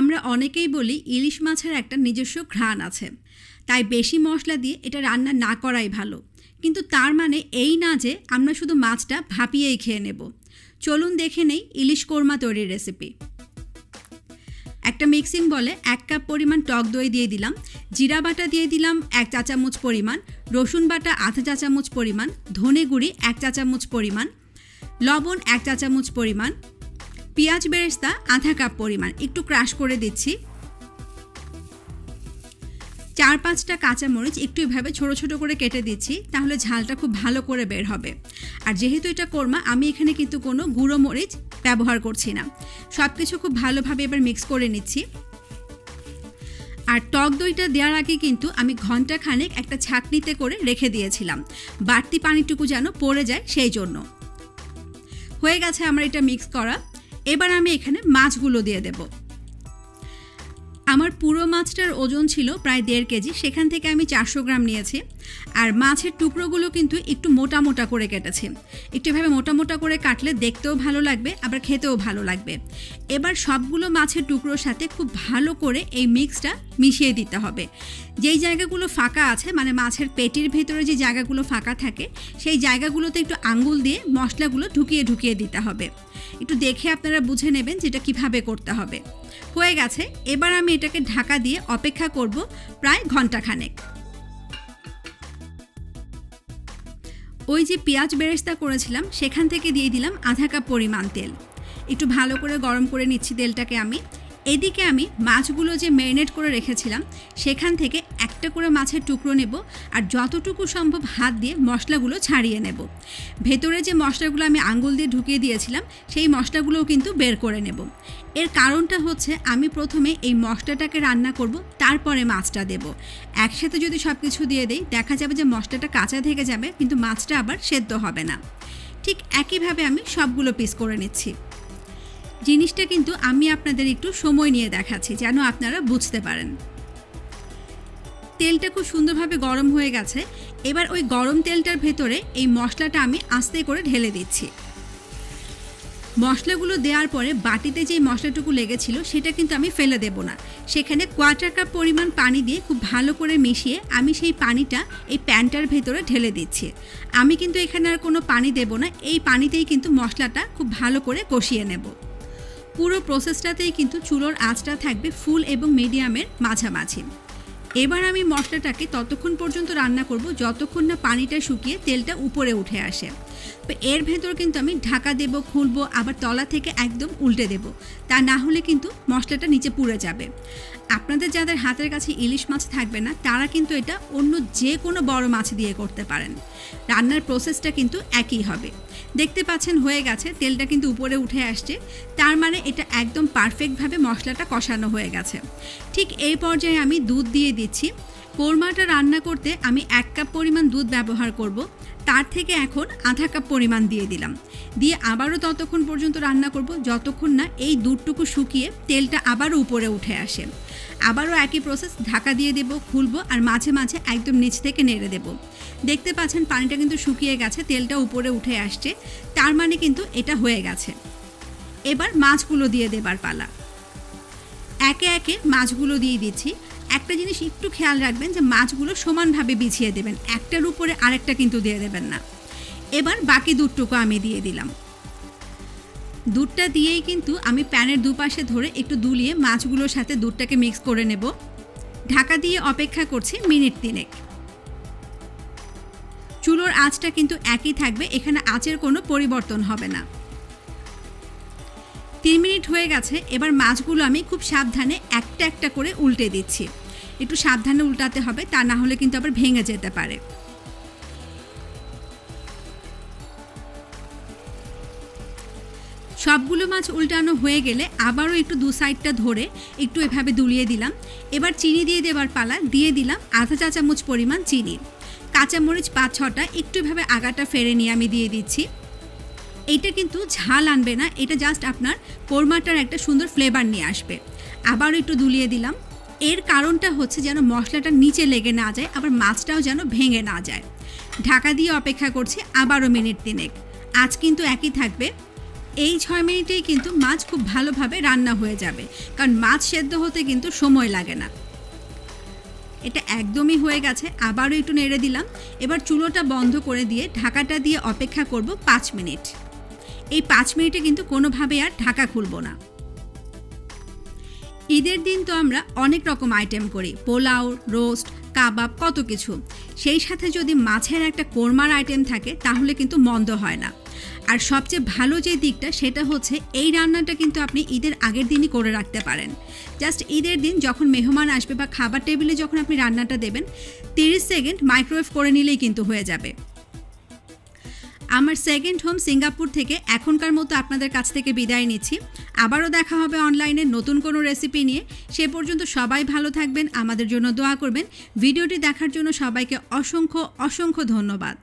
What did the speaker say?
আমরা অনেকেই বলি ইলিশ মাছের একটা নিজস্ব ঘ্রাণ আছে। তাই বেশি মশলা দিয়ে এটা রান্না না করাই ভালো। কিন্তু তার মানে এই না যে আমরা শুধু মাছটা ভাপিয়েই খেয়ে নেব। চলুন দেখে নেই ইলিশ কোরমা তৈরির রেসিপি একটা মিক্সিং বলে এক কাপ পরিমাণ টক দই দিয়ে দিলাম, জিরা বাটা দিয়ে দিলাম এক চা চামচ পরিমাণ, রসুন বাটা আধা চা চামচ পরিমাণ, ধনে গুঁড়ি এক চা চামচ পরিমাণ, লবণ এক চা চামচ পরিমাণ পেঁয়াজ বেরেস্তা, আধা কাপ পরিমাণ। একটু ক্রাশ করে দিচ্ছি। চার পাঁচটা কাঁচামরিচ একটু এভাবে ছোট ছোট করে কেটে দিচ্ছি, তাহলে ঝালটা খুব ভালো করে বের হবে। আর যেহেতু এটা কোরমা, আমি এখানে কিন্তু কোনো গুঁড়ো মরিচ ব্যবহার করছি না। সব কিছু খুব ভালোভাবে এবার মিক্স করে নিচ্ছি। আর টক দইটা দেওয়ার আগে কিন্তু আমি ঘণ্টা খানেক একটা ছাকনিতে করে রেখে দিয়েছিলাম। বাড়তি পানিটুকু যেন পড়ে যায় সেই জন্য। হয়ে গেছে আমার এটা মিক্স করা। এবার আমি এখানে মাছগুলো দিয়ে দেব। আমার পুরো মাছটার ওজন ছিল প্রায় দেড় কেজি, সেখান থেকে আমি চারশো গ্রাম নিয়েছি। আর মাছের টুকরোগুলো কিন্তু একটু মোটা মোটা করে কেটেছি। একটু এভাবে মোটা মোটা করে কাটলে দেখতেও ভালো লাগবে, আবার খেতেও ভালো লাগবে। এবার সবগুলো মাছের টুকরোর সাথে খুব ভালো করে এই মিক্সটা মিশিয়ে দিতে হবে। যেই জায়গাগুলো ফাঁকা আছে মানে মাছের পেটির ভেতরে যে জায়গাগুলো ফাঁকা থাকে, সেই জায়গাগুলোতে একটু আঙ্গুল দিয়ে মশলাগুলো ঢুকিয়ে ঢুকিয়ে দিতে হবে। একটু দেখে আপনারা বুঝে নেবেন যেটা কীভাবে করতে হবে। হয়ে গেছে, এবার আমি এটাকে ঢাকা দিয়ে অপেক্ষা করব প্রায় ঘন্টাখানেক ওই যে পেঁয়াজ বেরেস্তা করেছিলাম, সেখান থেকে দিয়ে দিলাম আধা কাপ পরিমাণ তেল। একটু ভালো করে গরম করে নিচ্ছি তেলটাকে আমি। এদিকে আমি মাছগুলো যে ম্যারিনেট করে রেখেছিলাম, সেখান থেকে একটা করে মাছের টুকরো নেব আর যতটুকু সম্ভব হাত দিয়ে মশলাগুলো ছাড়িয়ে নেব। ভেতরে যে মশলাগুলো আমি আঙ্গুল দিয়ে ঢুকিয়ে দিয়েছিলাম, সেই মশলাগুলোও কিন্তু বের করে নেব। এর কারণটা হচ্ছে আমি প্রথমে এই মশলাটাকে রান্না করব, তারপরে মাছটা দেব। একসাথে যদি সব কিছু দিয়ে দেই, দেখা যাবে যে মশলাটা কাঁচা থেকে যাবে, কিন্তু মাছটা আবার সেদ্ধ হবে না। ঠিক একইভাবে আমি সবগুলো পিস করে নিচ্ছি। জিনিসটা কিন্তু আমি আপনাদের একটু সময় নিয়ে দেখাচ্ছি, যেন আপনারা বুঝতে পারেন। তেলটা খুব সুন্দরভাবে গরম হয়ে গেছে। এবার ওই গরম তেলটার ভেতরে এই মশলাটা আমি আস্তে করে ঢেলে দিচ্ছি। মশলাগুলো দেওয়ার পরে বাটিতে যেই মশলাটুকু লেগেছিল, সেটা কিন্তু আমি ফেলে দেব না। সেখানে কোয়ার্টার কাপ পরিমাণ পানি দিয়ে খুব ভালো করে মিশিয়ে আমি সেই পানিটা এই প্যানটার ভেতরে ঢেলে দিচ্ছি। আমি কিন্তু এখানে আর কোনো পানি দেব না, এই পানিতেই কিন্তু মশলাটা খুব ভালো করে কষিয়ে নেব। পুরো প্রসেসটাতেই কিন্তু চুলোর আঁচটা থাকবে ফুল এবং মিডিয়ামের মাঝামাঝি। এবার আমি মশলাটাকে ততক্ষণ পর্যন্ত রান্না করব, যতক্ষণ না পানিটা শুকিয়ে তেলটা উপরে উঠে আসে। তো এর ভেতর কিন্তু আমি ঢাকা দেব, খুলবো, আবার তলা থেকে একদম উল্টে দেব। তা না হলে কিন্তু মশলাটা নিচে পুড়ে যাবে। আপনাদের যাদের হাতের কাছে ইলিশ মাছ থাকবে না, তারা কিন্তু এটা অন্য যে কোনো বড় মাছ দিয়ে করতে পারেন। রান্নার প্রসেসটা কিন্তু একই হবে। দেখতে পাচ্ছেন হয়ে গেছে, তেলটা কিন্তু উপরে উঠে আসছে। তার মানে এটা একদম পারফেক্টভাবে মশলাটা কষানো হয়ে গেছে। ঠিক এই পর্যায়ে আমি দুধ দিয়ে দিচ্ছি। কোরমাটা রান্না করতে আমি এক কাপ পরিমাণ দুধ ব্যবহার করব। তার থেকে এখন আধা কাপ পরিমাণ দিয়ে দিলাম। দিয়ে আবারও ততক্ষণ পর্যন্ত রান্না করব, যতক্ষণ না এই দুধটুকু শুকিয়ে তেলটা আবারও উপরে উঠে আসে। আবারও একই প্রসেস ঢাকা দিয়ে দেব, খুলবো আর মাঝে মাঝে একদম নিচ থেকে নেড়ে দেব। দেখতে পাচ্ছেন পানিটা কিন্তু শুকিয়ে গেছে, তেলটা উপরে উঠে আসছে, তার মানে কিন্তু এটা হয়ে গেছে। এবার মাছগুলো দিয়ে দেবার পালা। একে একে মাছগুলো দিয়ে দিচ্ছি। একটা জিনিস একটু খেয়াল রাখবেন যে মাছগুলো সমানভাবে বিছিয়ে দেবেন। একটার উপরে আরেকটা কিন্তু দিয়ে দেবেন না। এবার বাকি দুধটুকু আমি দিয়ে দিলাম। দুধটা দিয়েই কিন্তু আমি প্যানের দুপাশে ধরে একটু দুলিয়ে মাছগুলোর সাথে দুধটাকে মিক্স করে নেব। ঢাকা দিয়ে অপেক্ষা করছি মিনিট তিনেক। চুলোর আঁচটা কিন্তু একই থাকবে, এখানে আঁচের কোনো পরিবর্তন হবে না। তিন মিনিট হয়ে গেছে, এবার মাছগুলো আমি খুব সাবধানে একটা একটা করে উল্টে দিচ্ছি। একটু সাবধানে উল্টাতে হবে, তা না হলে কিন্তু আবার ভেঙে যেতে পারে। সবগুলো মাছ উল্টানো হয়ে গেলে আবারও একটু দু সাইডটা ধরে একটু এভাবে দুলিয়ে দিলাম। এবার চিনি দিয়ে দেবার পালা, দিয়ে দিলাম আধা চা চামচ পরিমাণ চিনি। কাঁচামরিচ পাঁচ ছটা, একটু এভাবে আগাটা ফেরে নিয়ে আমি দিয়ে দিচ্ছি। এইটা কিন্তু ঝাল আনবে না, এটা জাস্ট আপনার কোরমাটার একটা সুন্দর ফ্লেভার নিয়ে আসবে। আবারও একটু দুলিয়ে দিলাম। এর কারণটা হচ্ছে যেন মশলাটা নিচে লেগে না যায়, আবার মাছটাও যেন ভেঙে না যায়। ঢাকা দিয়ে অপেক্ষা করছি আবারও মিনিট তিনেক। আজ কিন্তু একই থাকবে। এই ছয় মিনিটেই কিন্তু মাছ খুব ভালোভাবে রান্না হয়ে যাবে, কারণ মাছ সেদ্ধ হতে কিন্তু সময় লাগে না। এটা একদমই হয়ে গেছে, আবারও একটু নেড়ে দিলাম। এবার চুলোটা বন্ধ করে দিয়ে ঢাকাটা দিয়ে অপেক্ষা করব পাঁচ মিনিট। এই পাঁচ মিনিটে কিন্তু কোনোভাবে আর ঢাকা খুলবো না। ঈদের দিন তো আমরা অনেক রকম আইটেম করি। পোলাও রোস্ট কাবাব, কত কিছু। সেই সাথে যদি মাছের একটা কোরমার আইটেম থাকে, তাহলে কিন্তু মন্দ হয় না। আর সবচেয়ে ভালো যে দিকটা, সেটা হচ্ছে এই রান্নাটা কিন্তু আপনি ঈদের আগের দিনই করে রাখতে পারেন। জাস্ট ঈদের দিন যখন মেহমান আসবে বা খাবার টেবিলে যখন আপনি রান্নাটা দেবেন, তিরিশ সেকেন্ড মাইক্রোওয়েভ করে নিলেই কিন্তু হয়ে যাবে। আমার সেকেন্ড হোম সিঙ্গাপুর থেকে এখনকার মতো আপনাদের কাছ থেকে বিদায় নিচ্ছি। আবারও দেখা হবে অনলাইনে নতুন কোনো রেসিপি নিয়ে। সে পর্যন্ত সবাই ভালো থাকবেন, আমাদের জন্য দোয়া করবেন। ভিডিওটি দেখার জন্য সবাইকে অসংখ্য অসংখ্য ধন্যবাদ।